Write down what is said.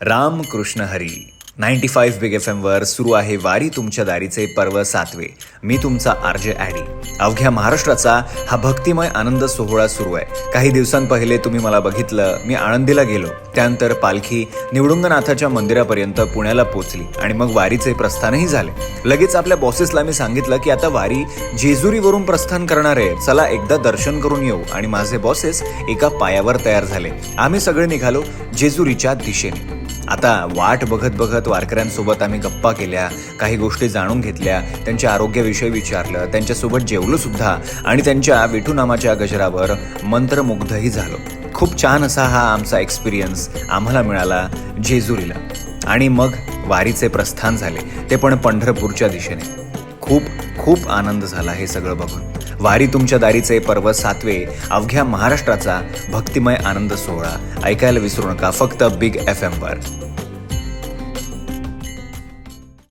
Ram Krishna Hari ninety five big F एमवर सुरू आहे वारी तुमच्या दारीचे पर्व सातवे. मी तुमचा आरजे ॲडी. अवघ्या महाराष्ट्राचा हा भक्तिमय आनंद सोहळा सुरू आहे. काही दिवसांपहिले तुम्ही मला बघितलं मी आळंदीला गेलो. त्यानंतर पालखी निवडुंगनाथाच्या मंदिरापर्यंत पुण्याला पोचली आणि मग वारीचे प्रस्थानही झाले. लगेच आपल्या बॉसेसला मी सांगितलं की आता वारी जेजुरीवरून प्रस्थान करणार आहे. चला एकदा दर्शन करून येऊ आणि माझे बॉसेस एका पायावर तयार झाले. आम्ही सगळे निघालो जेजुरीच्या दिशेने. आता वाट बघत बघत वारकऱ्यांसोबत आम्ही गप्पा केल्या काही गोष्टी जाणून घेतल्या त्यांच्या आरोग्याविषयी विचारलं त्यांच्यासोबत जेवलो सुद्धा आणि त्यांच्या विठूनामाच्या गजरावर मंत्रमुग्धही झालो. खूप छान असा हा आमचा एक्सपिरियन्स आम्हाला मिळाला जेजुरीला. आणि मग वारीचे प्रस्थान झाले. ते पण पंढरपूरच्या दिशेने. खूप खूप आनंद झाला हे सगळं बघून. वारी तुमच्या दारीचे पर्व सातवे अवघ्या महाराष्ट्राचा भक्तिमय आनंद सोहळा. ऐकायला विसरू नका फक्त बिग एफ एमवर